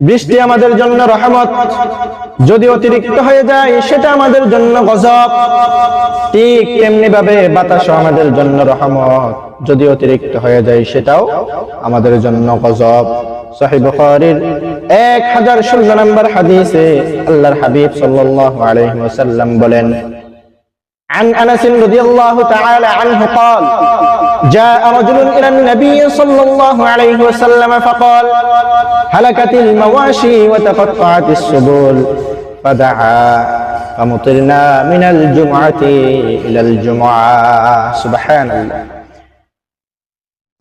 বৃষ্টি আমাদের জন্য রহমত যদি অতিরিক্ত হয়ে যায় সেটা আমাদের জন্য গজব ঠিক তেমনি ভাবে বাতাসও আমাদের জন্য রহমত যদি অতিরিক্ত হয়ে যায় সেটাও আমাদের জন্য গজব সহি বুখারীর এক হাজার ষোলো নম্বর হাদিসে আল্লাহর হাবিব সাল্লাল্লাহু আলাইহি ওয়াসাল্লাম বলেন عن انس رضي الله تعالى عنه قال جاء رجل الى النبي صلى الله عليه وسلم فقال هلكت المواشي وتقطعت السبل فدعا فمطرنا من الجمعة إلى الجمعة سبحان الله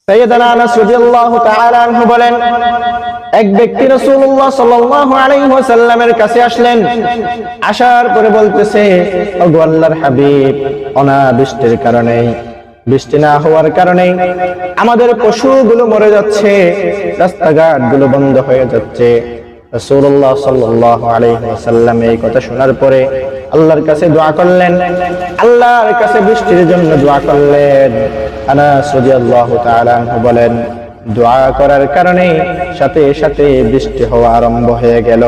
সৈয়দনা আনাস রাদিয়াল্লাহু তাআলা আনহু বলেন এক ব্যক্তি রাসূলুল্লাহ সাল্লাল্লাহু আলাইহি ওয়াসাল্লামের কাছে আসলেন আসার পরে বলতেছে ওগো আল্লাহর হাবিব অনাবৃষ্টির কারণে বৃষ্টি না হওয়ার কারণে আমাদের পশুগুলো মরে যাচ্ছে রাস্তাঘাটগুলো বন্ধ হয়ে যাচ্ছে। এই কথা শোনার পরে আল্লাহর কাছে দোয়া করলেন। আল্লাহর কাছে বৃষ্টির জন্য দোয়া করলেন। বলেন, দোয়া করার সাথে সাথে বৃষ্টি হওয়া আরম্ভ হয়ে গেল।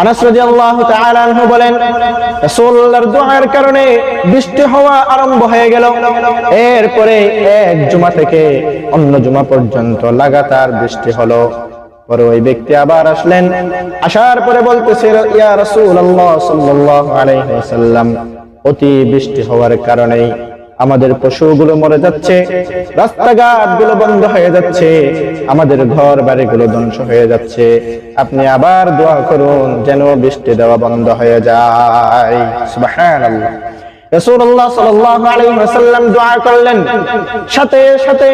আনাস কারণে বৃষ্টি হওয়া আরম্ভ হয়ে গেল। এরপরে এক জুমা থেকে অন্য জুমা পর্যন্ত লাগাতার বৃষ্টি হলো। ব্যক্তি আবার আসলেন। আসার পরে অতি বৃষ্টি হওয়ার কারণে আমাদের পশুগুলো মরে যাচ্ছে রাস্তাঘাটগুলো বন্ধ হয়ে যাচ্ছে, আমাদের ঘর বাড়িগুলো ধ্বংস হয়ে যাচ্ছে। আপনি আবার দোয়া করুন যেন বৃষ্টি দেওয়া বন্ধ হয়ে যায়। করলেন। সাথে সাথে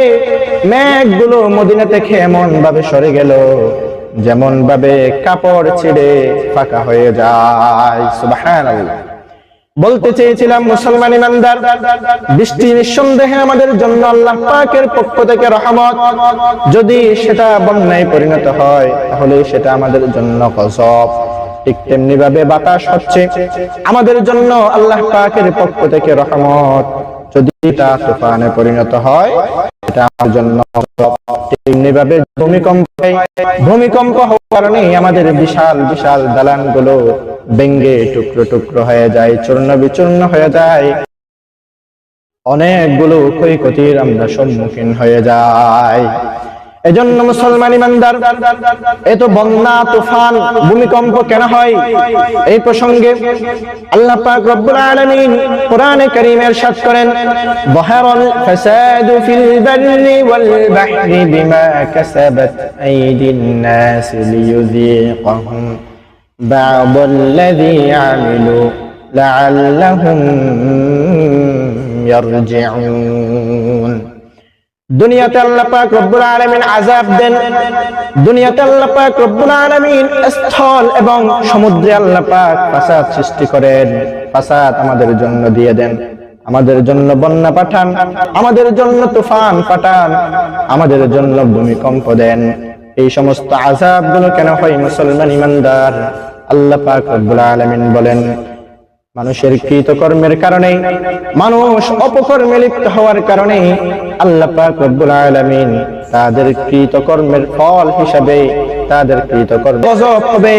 মেঘগুলো মদিনা এমন ভাবে সরে গেল যেমন ভাবে কাপড় ছিঁড়ে ফাঁকা হয়ে যায়। সুবহানাল্লাহ। বলতে চেয়েছিলাম মুসলমান ইমানদার, বৃষ্টি নিঃসন্দেহে আমাদের জন্য আল্লাহ পাকের পক্ষ থেকে রহমত। যদি সেটা বন্যায় পরিণত হয়, তাহলে সেটা আমাদের জন্য গজব। ঠিক তেমনি ভাবে বাতাস হচ্ছে। আমাদের জন্য আল্লাহ পাকের পক্ষ থেকে রহমত। যদি এটা তুফানে পরিণত হয়, এটা আমার জন্য তেমনিভাবে ভূমিকম্প ভূমিকম্প হওয়ার কারণে আমাদের বিশাল বিশাল দালানগুলো ভেঙ্গে টুকরো টুকরো হয়ে যায়, চূর্ণ বিচূর্ণ হয়ে যায়। অনেকগুলো ক্ষয়ক্ষতির আমরা সম্মুখীন হয়ে যাই। এজন্য মুসলমান ইমানদার এত বন্যা তুফান ভূমিকম্প কেন হয় এই প্রসঙ্গে আল্লাহ পাক রব্বুল আলামিন কোরআনে কারীমে ارشاد করেন বহরল ফাসাদ ফিল বাররি ওয়াল বাহরি বিমা কাসাবাত আইদিন নাস লিয়ুযীকাহুম بعض الذي عملوا لعلهم يرجعون দুনিয়াতে আল্লাহ পাক রব্বুল আলামিন আযাব দেন। দুনিয়াতে আল্লাহ পাক রব্বুল আলামিন স্থল এবং সমুদ্রে আল্লাহ পাক ফাসাদ সৃষ্টি করেন। ফাসাদ আমাদের জন্য দিয়ে দেন। আমাদের জন্য বন্যা পাঠান। আমাদের জন্য তুফান পাঠান। আমাদের জন্য ভূমিকম্প দেন। এই সমস্ত আযাবগুলো কেন হয় মুসলমান ইমানদার? আল্লাহ পাক রব্বুল আলামিন বলেন মানুষের কৃতকর্মের কারণে, মানুষ অপকর্মে লিপ্ত হওয়ার কারণে আল্লাহ পাক রব্বুল আলামিন তাদের কৃতকর্মের ফল হিসাবে তাদের কৃতকর্ম গজব হবে।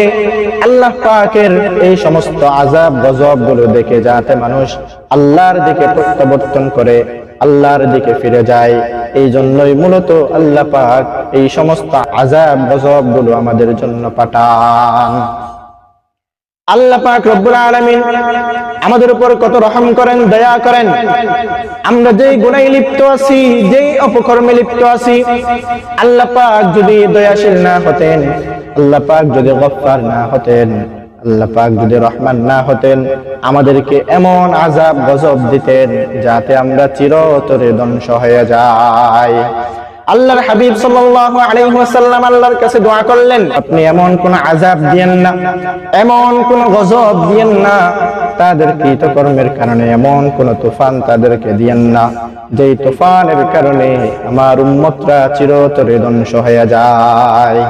আল্লাহ পাকের এই সমস্ত আজাব গজবগুলো দেখে যাতে মানুষ আল্লাহর দিকে প্রত্যাবর্তন করে, আল্লাহর দিকে ফিরে যায়। এই জন্যই মূলত আল্লাহ পাক এই সমস্ত আজাব গজবগুলো আমাদের জন্য পাঠান। আল্লাহ পাক রব্বুল আলামিন আমাদের উপর কত রহম করেন, দয়া করেন। আমরা যেই গুনাহে লিপ্ত আছি, যেই অপকর্মে লিপ্ত আছি, আল্লাহ পাক যদি দয়াশীল না হতেন, আল্লাহ পাক যদি গফফার না হতেন, আল্লাহ পাক যদি রহমান না হতেন, আমাদেরকে এমন আজাব গজব দিতেন যাতে আমরা চিরতরে ধ্বংস হয়ে যাই। আল্লাহর হাবিব সাল্লাল্লাহু আলাইহি ওয়াসাল্লাম আল্লাহর কাছে দোয়া করলেন, আপনি এমন কোন আযাব দিয়েন না, এমন কোন গজব দিয়েন না, তাদের কৃতকর্মের কারণে এমন কোন তুফান তাদেরকে দিয়েন না। যেই তুফানের কারণে আমার উম্মতরা চিরতরে ধ্বংস হয়ে যায়।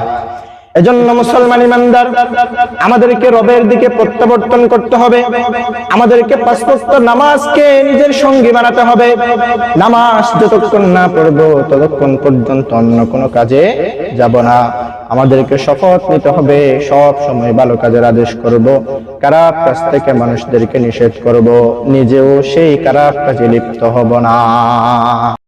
এজন্য মুসলমান ইমানদার, আমাদেরকে রবের দিকে প্রত্যাবর্তন করতে হবে। আমাদেরকে নামাজকে নিজের সঙ্গী বানাতে হবে। নামাজ যতক্ষণ না পড়ব, ততক্ষণ পর্যন্ত অন্য কোনো কাজে যাব না। আমাদেরকে শপথ নিতে হবে, সব সময় ভালো কাজের আদেশ করব। খারাপ কাজ থেকে মানুষদেরকে নিষেধ করব। নিজেও সেই খারাপ কাজে লিপ্ত হব না।